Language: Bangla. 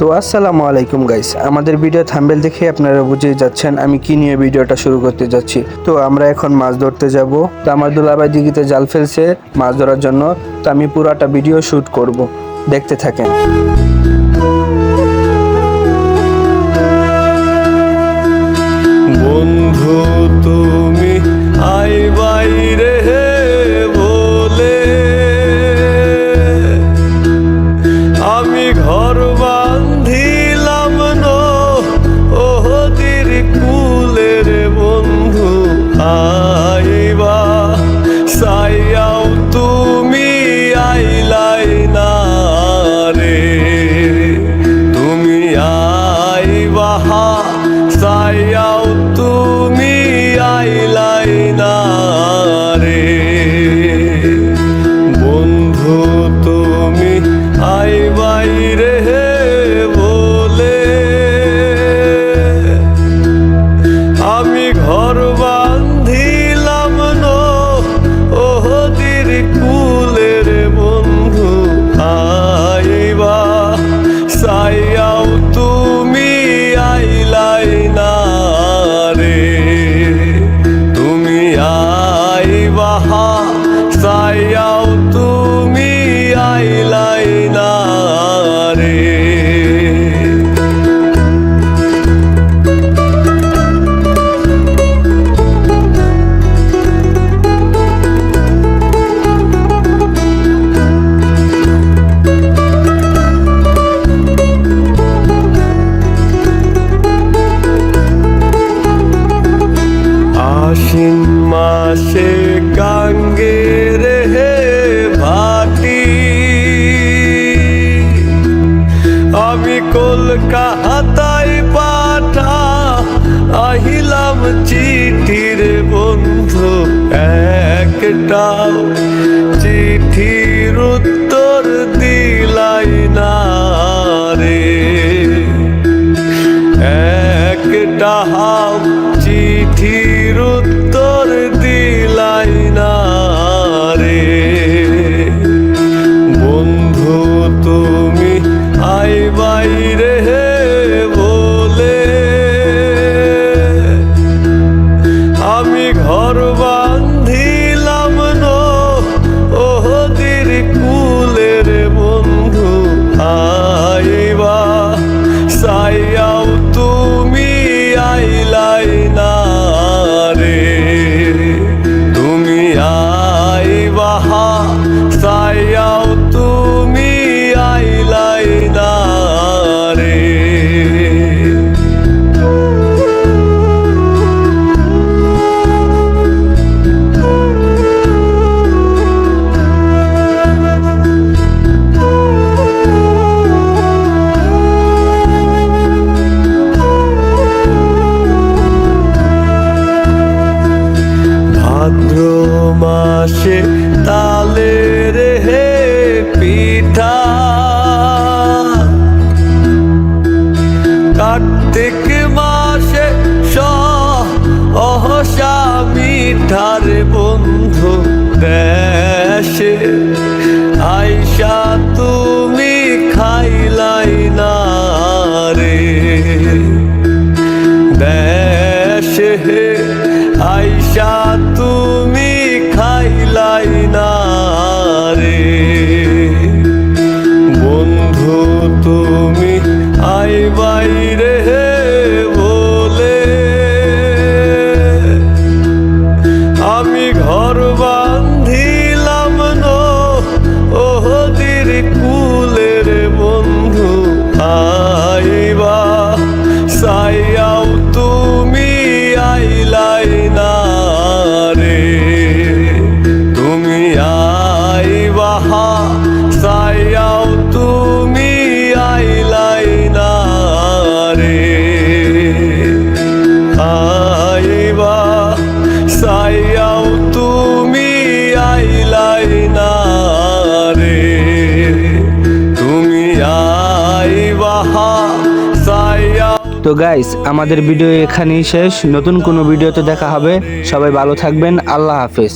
তো আসসালামু আলাইকুম গাইস আমাদের ভিডিও থাম্বেল দেখে আপনারা বুঝে যাচ্ছেন আমি কি নিয়ে ভিডিওটা শুরু করতে যাচ্ছি। তো আমরা এখন মাছ ধরতে যাব। তো আমার দুলাভাই দিঘিতে জাল ফেলছে মাছ ধরার জন্য। তো আমি পুরাটা ভিডিও শ্যুট করব। দেখতে থাকেন। সাইয়াও তুমি আইলাই না রে আশ্বিন মাসে গাঙ্গে আমি কলকাতায় পাঠা আহিলাম চিঠির বন্ধু একটা চিঠির উত্তর দিলাই না রে। একটা হাম মাসে তালের হে পিঠা। কার্তিক মাসে সহসা মিঠার বন্ধু দেশে। আইসা তুমি খাইলাই না রে। দেশে আইসা আমি ঘর বান্ধিলাম ওহদির কুলের বন্ধু আইবা সাইয়াও তুমি আইলাই না রে। তুমি আইবা সাইয়াও তুমি আইলাই না রে। আইবা সাইয়াও তো গাইস আমাদের ভিডিও এখানেই শেষ। নতুন কোনো ভিডিওতে দেখা হবে। সবাই ভালো থাকবেন। আল্লাহ হাফেজ।